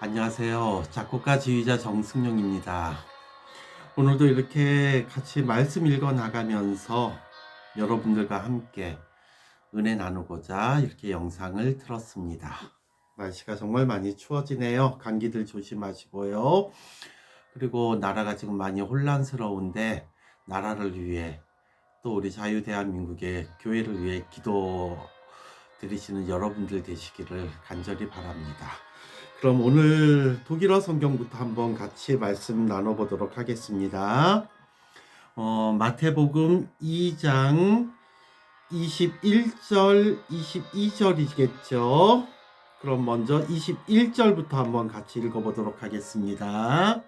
안녕하세요. 작곡가 지휘자 정승용입니다. 오늘도 이렇게 같이 말씀 읽어 나가면서 여러분들과 함께 은혜 나누고자 이렇게 영상을 틀었습니다. 날씨가 정말 많이 추워지네요. 감기들 조심하시고요. 그리고 나라가 지금 많이 혼란스러운데 나라를 위해 또 우리 자유 대한민국의 교회를 위해 기도 드리시는 여러분들 되시기를 간절히 바랍니다. 그럼 오늘 독일어 성경부터 한번 같이 말씀 나눠보도록 하겠습니다. 어, 마태복음 2장 21절, 22절이겠죠. 그럼 먼저 21절부터 한번 같이 읽어보도록 하겠습니다.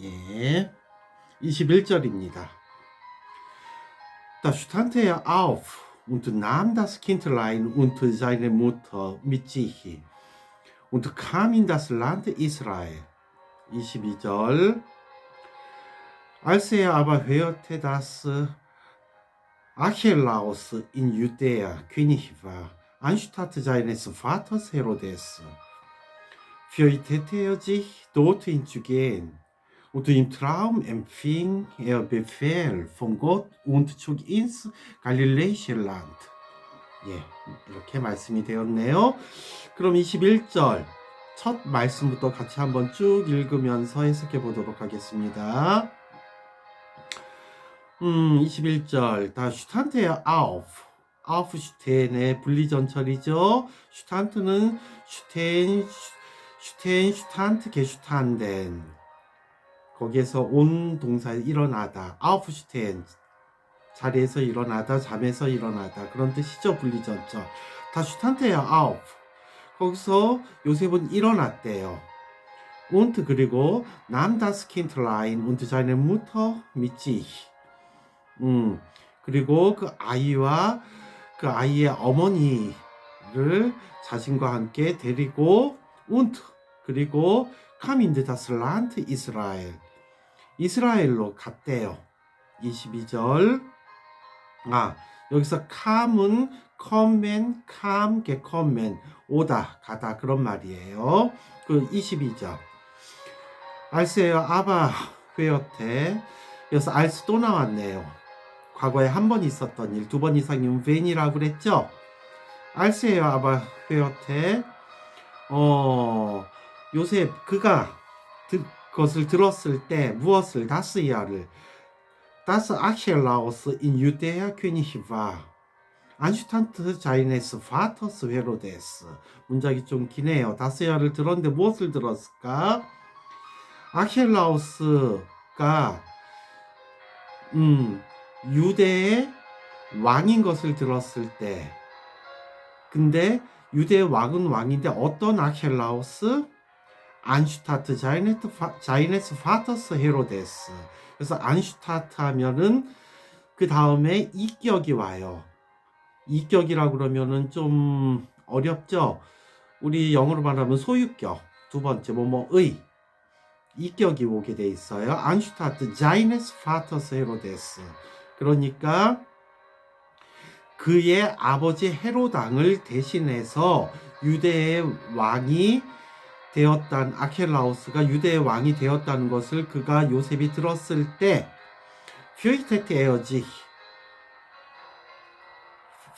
예. 21절입니다. Da stand er auf und nahm das Kindlein und seine Mutter mit sich und kam in das Land Israel. 22절. Als er aber hörte, dass Archelaus in Judäa König war, anstatt seines Vaters Herodes, fürchtete er sich, dorthin zu gehen. Und im Traum empfing er Befehl von Gott und zog ins 갈릴레이시 land. 예, 이렇게 말씀이 되었네요. 그럼 21절 첫 말씀부터 같이 한번 쭉 읽으면서 해석해 보도록 하겠습니다. 음, 21절 다 슈탄트의 아우프 아우프 슈텐의 분리전철이죠. 슈탄트는 슈텐 슈텐 슈탄트 게슈탄덴 거기에서 온 동사에 일어나다. 아우프슈텐 자리에서 일어나다. 잠에서 일어나다. 그런 뜻이죠 분리전적 다 슈탄테야 아우프 거기서 요셉은 일어났대요. und 그리고 Kindlein und seine Mutter mit sich 음 그리고 그 아이와 그 아이의 어머니를 자신과 함께 데리고 und 그리고 Land Israel 이스라엘 로 갔대요. 22절. 아, 여기서 come, come, get come, 오다, 가다 그런 말이에요. 그 22절. 알세요, 아바, 회어테. 여기서 알스 또 나왔네요. 과거에 한 번 있었던 일, 두 번 이상이면 웬이라고 그랬죠? 알세요, 아바, 회어테. 어, 요셉, 그가, 그 것을 들었을 때 무엇을 다스야를 다스 아헬라오스 인 유대야 퀴니히바 안슈탄트 자이네스 파터스 헤로데스 문장이 좀 기네요. 다스야를 들었는데 무엇을 들었을까? 아헬라오스가 음 유대의 왕인 것을 들었을 때 근데 유대의 왕은 왕인데 어떤 아헬라오스? 안슈타트 자이네트 파, 자이네스 파터스 헤로데스. 그래서 안슈타트 하면은 그 다음에 이격이 와요. 이격이라고 그러면은 좀 어렵죠. 우리 영어로 말하면 소유격. 두 번째 뭐뭐의 이격이 오게 돼 있어요. 안슈타트 자이네스 파터스 헤로데스. 그러니까 그의 아버지 헤로당을 대신해서 유대의 왕이 되었단 아켈라우스가 유대의 왕이 되었다는 것을 그가 요셉이 들었을 때 퓨이테트 에어지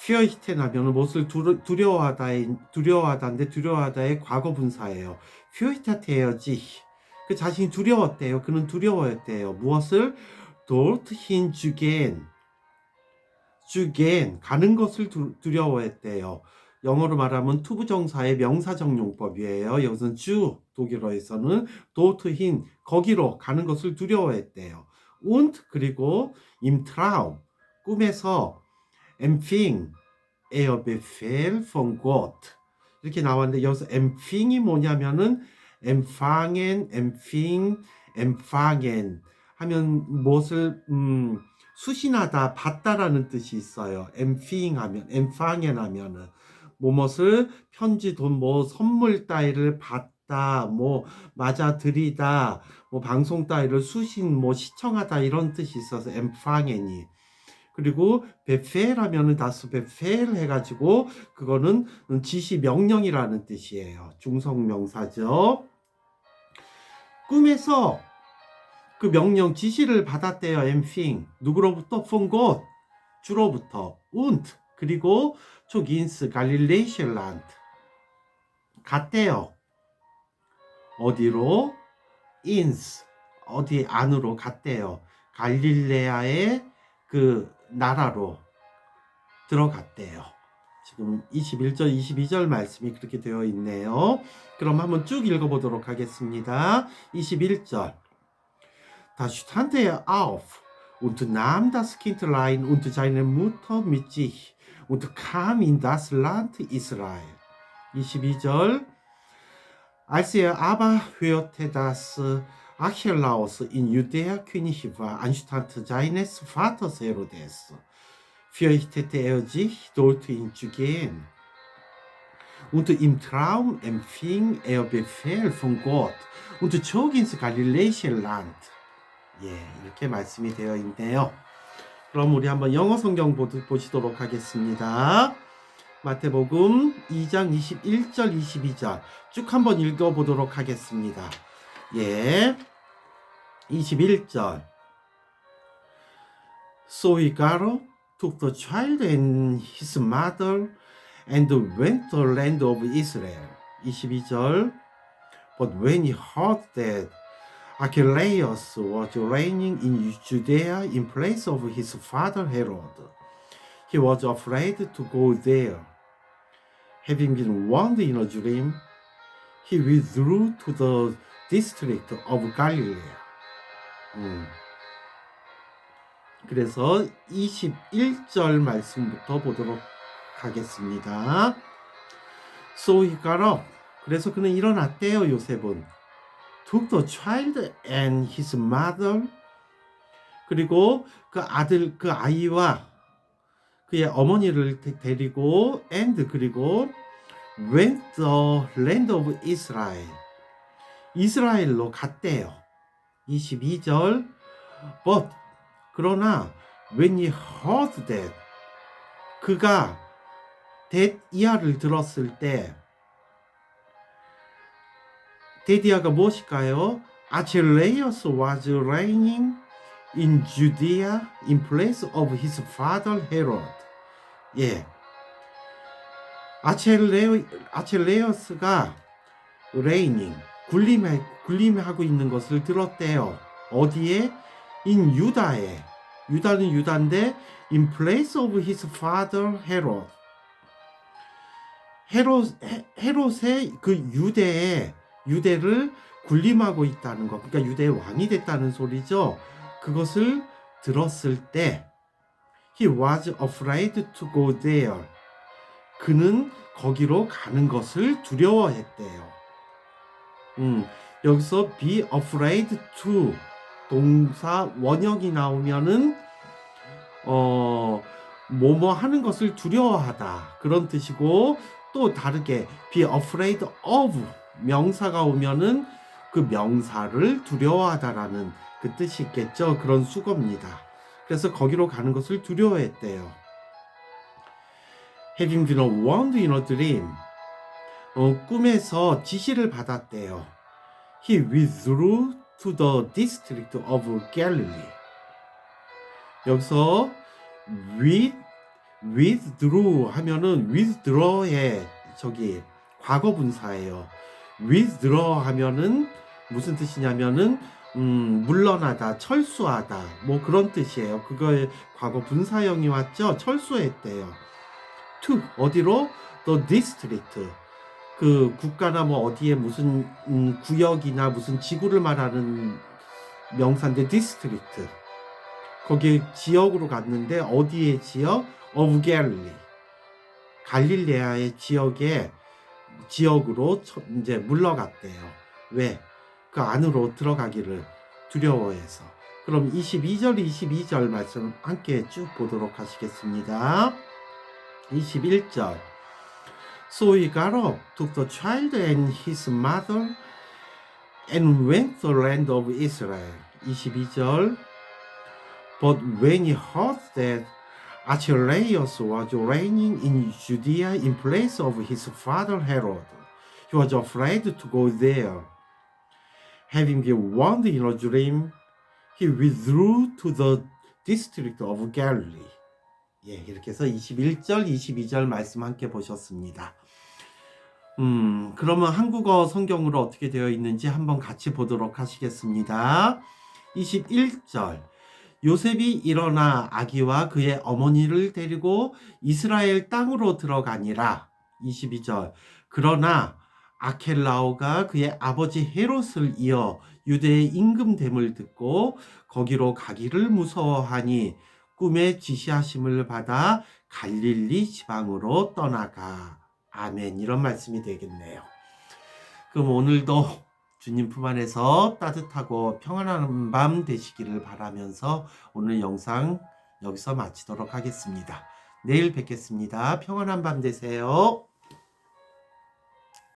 하면 무엇을 두려워하다 두려워하다인데 두려워하다의 과거 분사예요. 퓨이테트 에어지 그 자신이 두려웠대요. 그는 두려워했대요. 무엇을 돌트 힌 주겐 주겐 가는 것을 두려워했대요. 영어로 말하면 투부정사의 명사정용법이에요. 여기서는 주 독일어에서는 도트힌 거기로 가는 것을 두려워했대요. und 그리고 im Traum 꿈에서 empfing er Befehl von Gott 이렇게 나왔는데 여기서 empfing이 뭐냐면은 empfangen, empfing, empfangen 하면 무엇을 음, 수신하다, 받다라는 뜻이 있어요. empfing 하면, empfangen 하면은 뭐뭇을 편지 돈 뭐 선물 따위를 받다 뭐 맞아들이다 뭐 방송 따위를 수신 뭐 시청하다 이런 뜻이 있어서 엠팡엔이 그리고 베펠 하면은 다스 베펠 해가지고 그거는 지시 명령이라는 뜻이에요. 중성 명사죠. 꿈에서 그 명령 지시를 받았대요. 엠핑 누구로부터 폰곳 주로부터 운트 그리고 초긴스 갈릴레이실란트 갔대요. 어디로? 인스 어디 안으로 갔대요. 갈릴레아의 그 나라로 들어갔대요. 지금 21절, 22절 말씀이 그렇게 되어 있네요. 그럼 한번 쭉 읽어보도록 하겠습니다. 21절. Da stand er auf und nahm das Kindlein und seine Mutter mit sich und kam in das Land Israel. 22절. Als er aber hörte, dass Archelaus in Judäa König war, anstatt seines Vaters Herodes, fürchtete er sich, dorthin zu gehen. Und im Traum empfing er Befehl von Gott und zog ins galiläische Land. 예, 이렇게 말씀이 되어 있네요. 그럼 우리 한번 영어 성경 보시도록 하겠습니다. 마태복음 2장 21절 22절 쭉 한번 읽어 보도록 하겠습니다. 예. 21절. So Igaro took the child and his mother and went to the land of Israel. 22절. But when he heard that Archelaus was reigning in Judea in place of his father Herod, he was afraid to go there. Having been warned in a dream, he withdrew to the district of Galilee. 음. 그래서 21절 말씀부터 보도록 하겠습니다. So he got up. 그래서 그는 일어났대요, 요셉은. Took the child and his mother. 그리고 그 아들, 그 아이와 그의 어머니를 데리고 and 그리고 went the land of Israel. 이스라엘로 갔대요. 22절. But 그러나 when he heard that 그가 that 이하를 들었을 때 데디아가 무엇일까요? Archelaus was reigning in Judea in place of his father Herod. 예. 아첼레, 아첼레우스가 reigning 군림해, 군림하고 있는 것을 들었대요. 어디에? in 유다에. 유다는 유다인데 in place of his father Herod. 헤롯 헤롯의 그 유대에 유대를 군림하고 있다는 것. 그러니까 유대의 왕이 됐다는 소리죠. 그것을 들었을 때 he was afraid to go there. 그는 거기로 가는 것을 두려워했대요. 음, 여기서 be afraid to 동사 원형이 나오면은 어 뭐뭐 하는 것을 두려워하다 그런 뜻이고 또 다르게 be afraid of 명사가 오면은 그 명사를 두려워하다라는 그 뜻이 있겠죠. 그런 수거입니다. 그래서 거기로 가는 것을 두려워했대요. Having been warned in a dream. 어, 꿈에서 지시를 받았대요. He withdrew to the district of Galilee. 여기서 with, withdrew 하면은 withdraw의 저기 과거 분사예요. Withdraw 하면은 무슨 뜻이냐면은 음, 물러나다, 철수하다, 뭐 그런 뜻이에요. 그거의 과거 분사형이 왔죠? 철수했대요. to, 어디로? the district. 그 국가나 뭐 어디에 무슨 음, 구역이나 무슨 지구를 말하는 명사인데 district. 거기 지역으로 갔는데 어디의 지역? of Galilee. 갈릴레아의 지역에 지역으로 이제 물러갔대요. 왜? 그 안으로 들어가기를 두려워해서. 그럼 22절, 22절 말씀 함께 쭉 보도록 하시겠습니다. 21절. So he got up, took the child and his mother, and went to the land of Israel. 22절. But when he heard that Archelaus was reigning in Judea in place of his father Herod. He was afraid to go there. Having warned in a dream, he withdrew to the district of Galilee. 예, 이렇게 해서 21절, 22절 말씀 함께 보셨습니다. 음, 그러면 한국어 성경으로 어떻게 되어 있는지 한번 같이 보도록 하시겠습니다. 21절. 요셉이 일어나 아기와 그의 어머니를 데리고 이스라엘 땅으로 들어가니라. 22절. 그러나 아켈라오가 그의 아버지 헤롯을 이어 유대의 임금됨을 듣고 거기로 가기를 무서워하니 꿈에 지시하심을 받아 갈릴리 지방으로 떠나가. 아멘. 이런 말씀이 되겠네요. 그럼 오늘도 주님 품 안에서 따뜻하고 평안한 밤 되시기를 바라면서 오늘 영상 여기서 마치도록 하겠습니다. 내일 뵙겠습니다. 평안한 밤 되세요.